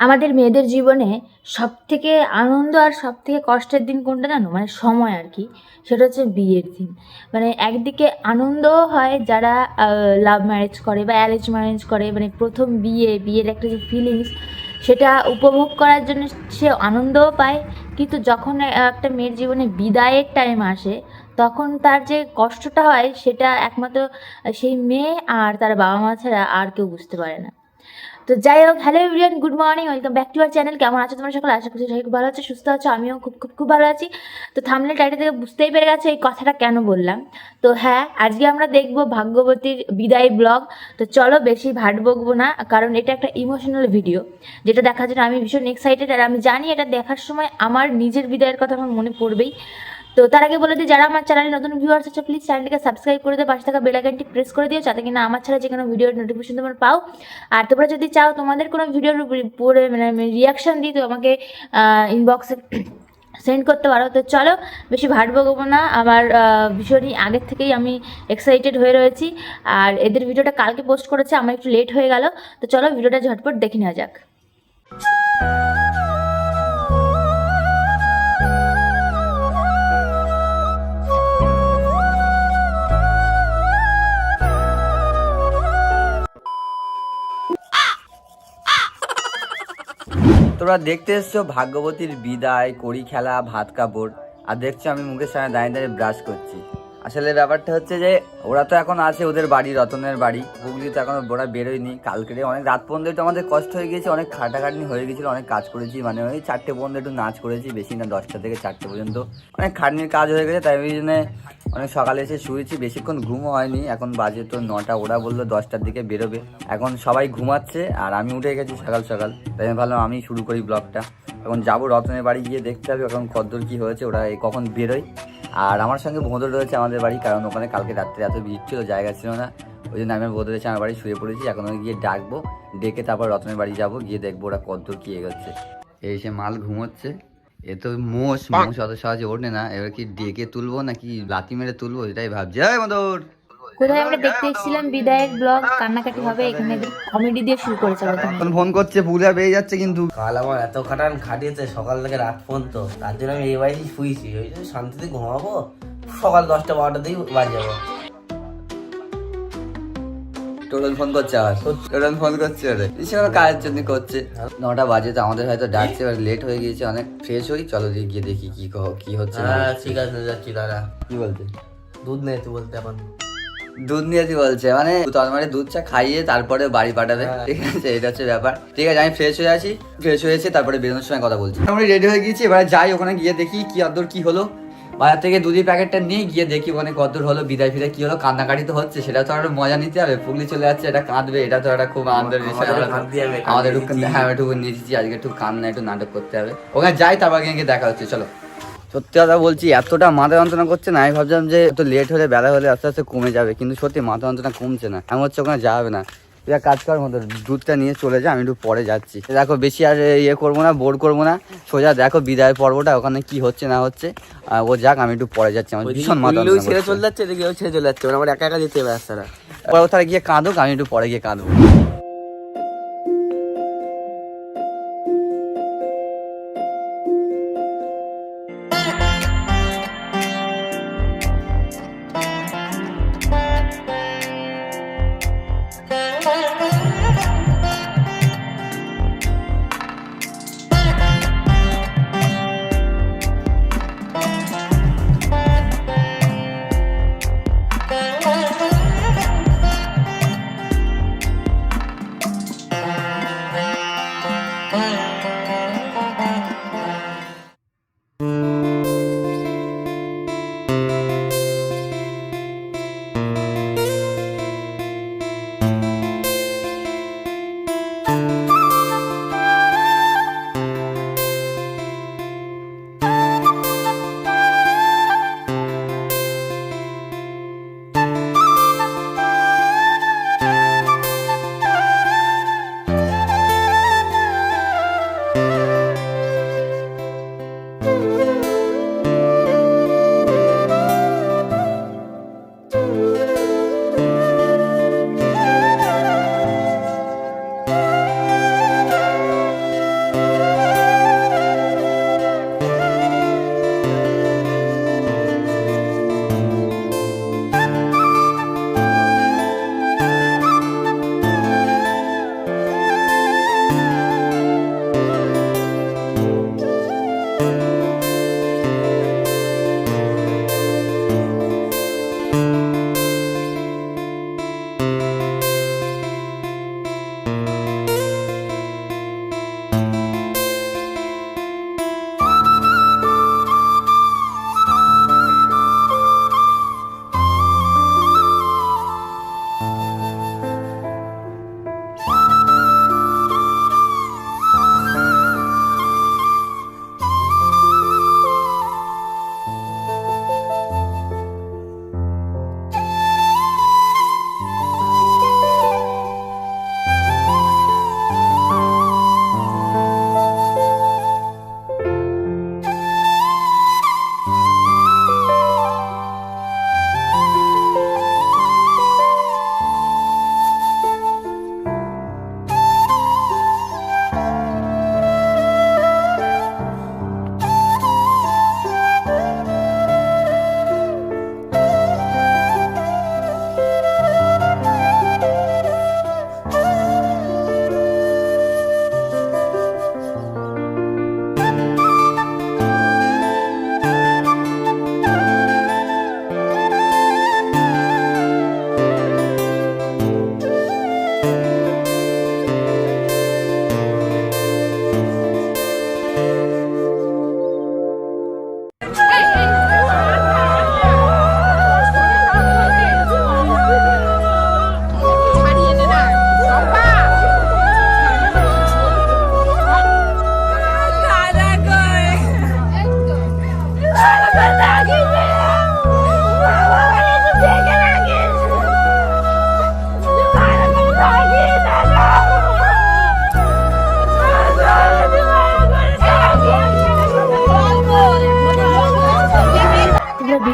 আমাদের মেয়েদের জীবনে সবথেকে আনন্দ আর সব থেকে কষ্টের দিন কোনটা জানো? মানে সময় আর কি। সেটা হচ্ছে বিয়ের দিন। মানে একদিকে আনন্দও হয় যারা লাভ ম্যারেজ করে বা অ্যারেঞ্জ ম্যারেজ করে মানে প্রথম বিয়ে, বিয়ের একটা যে ফিলিংস সেটা উপভোগ করার জন্য সে আনন্দও পায়। কিন্তু যখন একটা মেয়ের জীবনে বিদায়ের টাইম আসে, তখন তার যে কষ্টটা হয়, সেটা একমাত্র সেই মেয়ে আর তার বাবা মা ছাড়া আর কেউ বুঝতে পারে না। তো যাই হোক hello everyone good morning welcome back to our channel কেমন আছো তোমরা সকলে? আশা করছি খুব ভালো আছে, সুস্থ আছো, আমিও খুব খুব খুব ভালো আছি। তো থামলে টাইটেল থেকে বুঝতেই পেরে গেছে এই কথাটা কেন বললাম। তো হ্যাঁ আজকে আমরা দেখব ভাগ্যবতীর বিদায় ব্লগ তো চলো বেশি ভাট বকবো না, কারণ এটা একটা ইমোশনাল ভিডিও যেটা দেখার জন্য আমি ভীষণ এক্সাইটেড আর আমি জানি এটা দেখার সময় আমার নিজের বিদায়ের কথা আমার মনে পড়বেই। তো তার আগে বলে দিই, যারা আমার চ্যানেলে নতুন ভিউয়ার্স আছে প্লিজ চ্যানেলটিকে সাবস্ক্রাইব করে দিয়ে পাশে থাকা বেল আইকনটি প্রেস করে দিও, যাতে কিনা আমার ছাড়া যে কোনো ভিডিওর নোটিফিকেশন তোমরা পাও। আর তোমরা যদি চাও তোমাদের কোনো ভিডিওর উপরে মানে রিয়াকশন দিই, তো আমাকে ইনবক্সে সেন্ড করতে পারো। তো চলো, বেশি ভাট বকবো না। আমার ভীষণই আগের থেকেই আমি এক্সাইটেড হয়ে রয়েছি। আর এদের ভিডিওটা কালকে পোস্ট করেছে, আমার একটু লেট হয়ে গেল। তো চলো ভিডিওটা ঝটপট দেখে নেওয়া যাক। তোমরা দেখতে এসছো ভাগ্যবতীর বিদায়, কড়ি খেলা, ভাত কাপড়। আর দেখছ আমি মুখের সামনে দাঁড়িয়ে দাঁড়িয়ে ব্রাশ করছি। আসলে ব্যাপারটা হচ্ছে যে, ওরা তো এখন আছে ওদের বাড়ি, রতনের বাড়ি। হুগলি তো এখন ওরা বেরোয়নি। কালকে অনেক, রাত পর্যন্ত একটু আমাদের কষ্ট হয়ে গিয়েছে অনেক খাটাখাটনি হয়ে গেছিল অনেক কাজ করেছি। মানে ওই চারটে পর্যন্ত একটু নাচ করেছি, বেশি না দশটা থেকে চারটে পর্যন্ত। অনেক খাটনির কাজ হয়ে গেছে, তাই ওই জন্য অনেক সকালে এসে শুয়েছি। বেশিক্ষণ ঘুমও হয়নি। এখন বাজে তো নটা, ওরা বলল দশটার দিকে বেরোবে। এখন সবাই ঘুমাচ্ছে আর আমি উঠে গেছি সকাল সকাল। তাই আমি ভাবলাম আমি শুরু করি ব্লগটা। এখন যাব রতনের বাড়ি গিয়ে দেখতে হবে এখন কদ্দূর কি হয়েছে, ওরা কখন বেরোয়। আর আমার সঙ্গে ভোঁদর রয়েছে আমাদের বাড়ি, কারণ ওখানে কালকে রাত্রে এত ভিড় ছিল, জায়গা ছিল না। ওই জন্য আমি ভোঁদর এসে আমার বাড়ি শুয়ে পড়েছি। এখন গিয়ে ডাকবো, ডেকে তারপর রতনের বাড়ি যাব, গিয়ে দেখব ওরা কত কি এগোচ্ছে। এই সে মাল ঘুমোচ্ছে। এ তো মোষ মোষ অত সহজে ওঠে না। এবার কি ডেকে তুলবো নাকি লাথি মেরে তুলবো এটাই ভাবছি। কোথায় আমরা দেখতে এসেছিলাম বিদায়ের ব্লগ কান্নাকাটি হবে এখানে কমেডি দিয়ে শুরু করেছে প্রথমে। ফোন করছে পুজা পেয়ে যাচ্ছে কিন্তু। কাল আমার এত খাটান খাটিয়েছে সকাল থেকে রাত পর্যন্ত। তার জন্য আমি এই বাড়ি শুয়েছি। ওই জন্য শান্তিতে ঘুমাবো সকাল দশটা বারোটাতেই বাড়ি যাব ফোন করছে আবার। টোটাল ফোন করছে ওরে কাজের জন্য করছে। নটা বাজে তো আমাদের হয়তো ডাকছে এবার লেট হয়ে গিয়েছে অনেক ফ্রেশ হই। চলো দিয়ে গিয়ে দেখি কি কি হচ্ছে হ্যাঁ ঠিক আছে যাচ্ছি দাদা কি বলছে? দুধ নেই তুই বলতে এখন। দুধ নিয়ে বলছে। মানে তরমারে দুধ চা খাইয়ে তারপরে বাড়ি পাঠাবে। ঠিক আছে এটা হচ্ছে ব্যাপার। ঠিক আছে আমি ফ্রেশ হয়ে আছি ফ্রেশ হয়েছে তারপরে বেরোনোর সময় কথা বলছি। আমি রেডি হয়ে গিয়েছি এবার যাই ওখানে গিয়ে দেখি কি আদর কি হলো। বাজার থেকে দুধের প্যাকেটটা নিয়ে গিয়ে দেখি ওখানে কদ্দূর হলো বিদায় ফিদায় কি হলো কান্নাকাটি তো হচ্ছে সেটা তো আরও মজা নিতে হবে। পুগলি চলে যাচ্ছে এটা কাঁদবে এটা তো একটা খুব আনন্দের বিষয়। আমাদের একটু। হ্যাঁ একটু নিয়েছি আজকে একটু কান্না একটু নাটক করতে হবে। ওখানে যাই তারপর গিয়ে দেখা হচ্ছে চলো। সত্যি কথা বলছি এতটা মাথা যন্ত্রণা করছে না আমি ভাবছিলাম যে একটু লেট হলে বেলা হলে আস্তে আস্তে কমে যাবে কিন্তু সত্যি মাথা যন্ত্রণা কমছে না আমি হচ্ছে ওখানে যাবে না। এক কাজ কর মতো দুধটা নিয়ে চলে যা আমি একটু পরে যাচ্ছি। দেখো বেশি আর ইয়ে করব না বোর করব না সোজা দেখো বিদায় পর্বটা ওখানে কি হচ্ছে না হচ্ছে ও যাক আমি একটু পরে যাচ্ছি আমার ভীষণ মাথা ছেড়ে চলে যাচ্ছে এদিকে ছেড়ে চলে যাচ্ছে আমার একা একা যেতে হবে রাস্তাটা। ও গিয়ে কাঁদুক আমি একটু পরে গিয়ে কাঁদবো।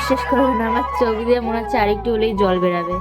বিশ্বাস করবে না আমার চোখ দিয়ে মনে হচ্ছে আরেকটু হলেই জল বেরাবে।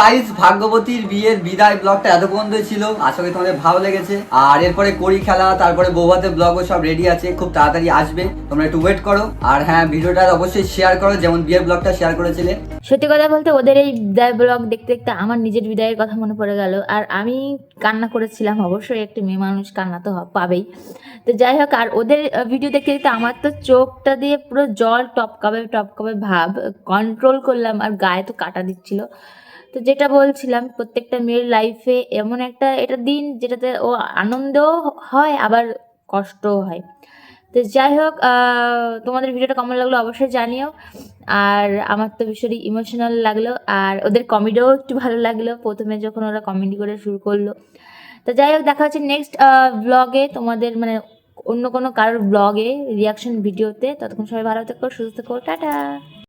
তো গাইস ভাগ্যবতীর বিয়ের বিদায় ব্লগটা এত পর্যন্ত ছিল। আশা করি তোমাদের ভালো লেগেছে। আর এরপরে করি খেলা, তারপরে বৌভাতে ব্লগও সব রেডি আছে। খুব তাড়াতাড়ি আসবে। তোমরা একটু ওয়েট করো। আর হ্যাঁ ভিডিওটা অবশ্যই শেয়ার করো, যেমন বিয়ের ব্লগটা শেয়ার করেছিলে। সত্যি কথা বলতে, ওদের এই বিদায় ব্লগ দেখতে দেখতে আমার নিজের বিদায়ের কথা মনে পড়ে গেল। আর আমি কান্না করেছিলাম। অবশ্যই একটি মেয়ে মানুষ কান্না তো পাবেই। তো যাই হোক, আর ওদের ভিডিও দেখতে দেখতে আমার তো চোখটা দিয়ে পুরো জল টপকাবে টপকাবে ভাব। কন্ট্রোল করলাম, আর গায়ে তো কাটা দিচ্ছিল। তো যেটা বলছিলাম, প্রত্যেকটা মেয়ের লাইফে এমন একটা, এটা দিন যেটাতে ও আনন্দও হয়, আবার কষ্টও হয়। তো যাই হোক তোমাদের ভিডিওটা কেমন লাগল অবশ্যই জানিও। আর আমার তো ভীষণই ইমোশনাল লাগল, আর ওদের কমেডিও একটু ভালো লাগল। প্রথমে যখন ওরা কমেডি করে শুরু করল। তো যাই হোক, দেখা হচ্ছে নেক্সট ব্লগে তোমাদের মানে অন্য কোনো কারোর ব্লগে রিয়াকশন ভিডিওতে ততক্ষণ সবাই ভালো থেকো, সুস্থ থেকো, টাটা!